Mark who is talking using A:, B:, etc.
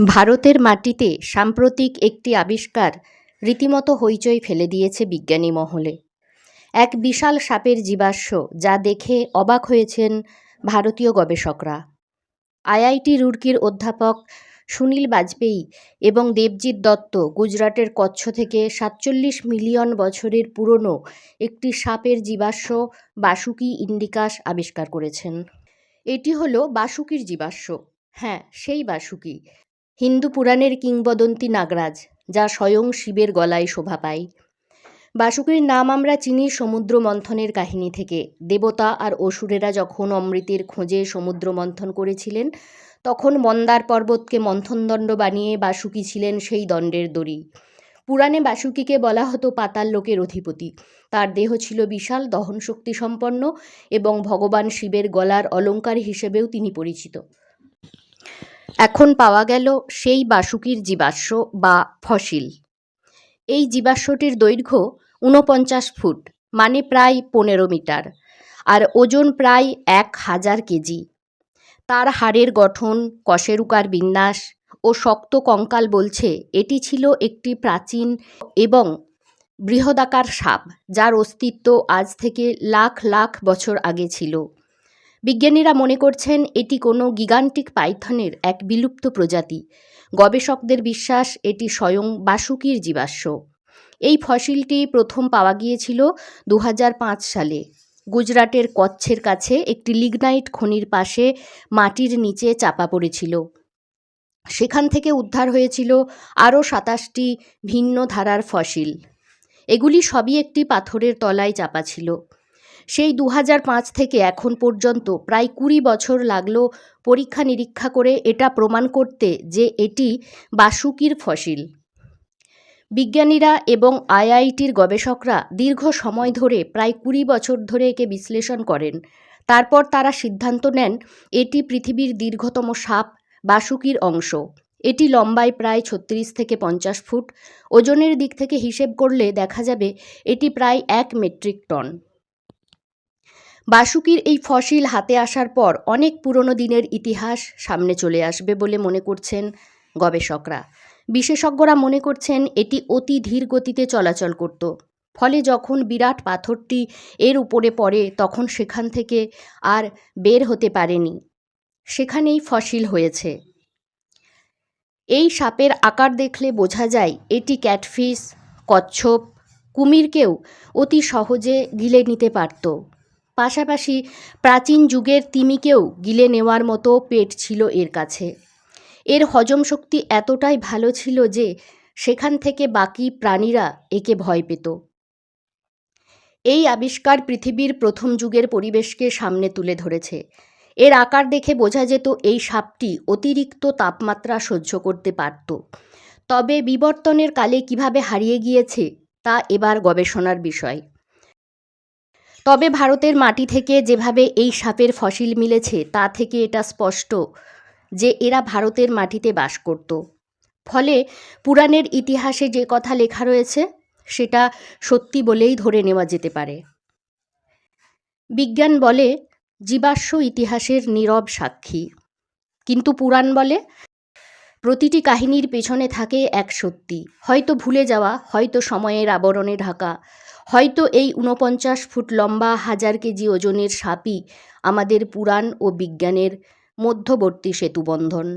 A: ভারতের মাটিতে সাম্প্রতিক একটি আবিষ্কার রীতিমতো হইচই ফেলে দিয়েছে বিজ্ঞানী মহলে। এক বিশাল সাপের জীবাশ্ম যা দেখে অবাক হয়েছেন ভারতীয় গবেষকরা। আইআইটি রুড়কির অধ্যাপক সুনীল বাজপেয়ী এবং দেবজিৎ দত্ত গুজরাটের কচ্ছ থেকে সাতচল্লিশ মিলিয়ন বছরের পুরনো একটি সাপের জীবাশ্ম বাসুকি ইন্ডিকাস আবিষ্কার করেছেন। এটি হলো বাসুকির জীবাশ্ম। হ্যাঁ সেই বাসুকি। হিন্দু পুরাণের কিংবদন্তি নাগরাজ, যা স্বয়ং শিবের গলায় শোভা পায়। বাসুকির নাম আমরা চিনি সমুদ্র মন্থনের কাহিনী থেকে। দেবতা আর অসুরেরা যখন অমৃতের খোঁজে সমুদ্র মন্থন করেছিলেন, তখন মন্দার পর্বতকে মন্থনদণ্ড বানিয়ে বাসুকি ছিলেন সেই দণ্ডের দড়ি। পুরাণে বাসুকিকে বলা হতো পাতাল লোকের অধিপতি। তার দেহ ছিল বিশাল, দহনশক্তি সম্পন্ন এবং ভগবান শিবের গলার অলঙ্কার হিসেবেও তিনি পরিচিত। এখন পাওয়া গেল সেই বাসুকির জীবাশ্ম বা ফসিল। এই জীবাশ্মটির দৈর্ঘ্য ঊনপঞ্চাশ ফুট মানে প্রায় পনেরো মিটার, আর ওজন প্রায় এক হাজার কেজি। তার হাড়ের গঠন, কশেরুকার বিন্যাস ও শক্ত কঙ্কাল বলছে এটি ছিল একটি প্রাচীন এবং বৃহদাকার সাপ, যার অস্তিত্ব আজ থেকে লাখ লাখ বছর আগে ছিল। বিজ্ঞানীরা মনে করছেন এটি কোনো গিগান্টিক পাইথনের এক বিলুপ্ত প্রজাতি। গবেষকদের বিশ্বাস এটি স্বয়ং বাসুকির জীবাশ্ম। এই ফসিলটি প্রথম পাওয়া গিয়েছিল দু হাজার পাঁচ সালে। গুজরাটের কচ্ছের কাছে একটি লিগনাইট খনির পাশে মাটির নিচে চাপা পড়েছিল। সেখান থেকে উদ্ধার হয়েছিল আরও সাতাশটি ভিন্ন ধারার ফসিল। এগুলি সবই একটি পাথরের তলায় চাপা ছিল। সেই দু থেকে এখন পর্যন্ত প্রায় কুড়ি বছর লাগল পরীক্ষা নিরীক্ষা করে এটা প্রমাণ করতে যে এটি বাসুকির ফসিল। বিজ্ঞানীরা এবং আইআইটির গবেষকরা দীর্ঘ সময় ধরে প্রায় কুড়ি বছর ধরে একে বিশ্লেষণ করেন। তারপর তারা সিদ্ধান্ত নেন, এটি পৃথিবীর দীর্ঘতম সাপ, বাসুকির অংশ। এটি লম্বায় প্রায় ছত্রিশ থেকে পঞ্চাশ ফুট। ওজনের দিক থেকে হিসেব করলে দেখা যাবে এটি প্রায় এক মেট্রিক টন। বাসুকির এই ফসিল হাতে আসার পর অনেক পুরনো দিনের ইতিহাস সামনে চলে আসবে বলে মনে করছেন গবেষকরা। বিশেষজ্ঞরা মনে করছেন এটি অতি ধীর গতিতে চলাচল করত। ফলে যখন বিরাট পাথরটি এর উপরে পড়ে, তখন সেখান থেকে আর বের হতে পারেনি। সেখানেই ফসিল হয়েছে। এই সাপের আকার দেখলে বোঝা যায় এটি ক্যাটফিস কচ্ছপ, কুমিরকেও অতি সহজে গিলে নিতে পারত। পাশাপাশি প্রাচীন যুগের তিমিকেও গিলে নেওয়ার মতো পেট ছিল এর কাছে। এর হজম শক্তি এতটাই ভালো ছিল যে সেখান থেকে বাকি প্রাণীরা একে ভয় পেত। এই আবিষ্কার পৃথিবীর প্রথম যুগের পরিবেশকে সামনে তুলে ধরেছে। এর আকার দেখে বোঝা যেত এই সাপটি অতিরিক্ত তাপমাত্রা সহ্য করতে পারত। তবে বিবর্তনের কালে কীভাবে হারিয়ে গিয়েছে তা এবার গবেষণার বিষয়। তবে ভারতের মাটি থেকে যেভাবে এই সাপের ফসিল মিলেছে, তা থেকে এটা স্পষ্ট যে এরা ভারতের মাটিতে বাস করত। ফলে পুরাণের ইতিহাসে যে কথা লেখা রয়েছে, সেটা সত্যি বলেই ধরে নেওয়া যেতে পারে। বিজ্ঞান বলে জীবাশ্ম ইতিহাসের নীরব সাক্ষী। কিন্তু পুরাণ বলে প্রতিটি কাহিনীর পেছনে থাকে এক সত্যি। হয়তো ভুলে যাওয়া, হয়তো সময়ের আবরণে ঢাকা। হয়তো এই ঊনপঞ্চাশ ফুট লম্বা হাজার কেজি ওজনের সাপই আমাদের পুরাণ ও বিজ্ঞানের মধ্যবর্তী সেতুবন্ধন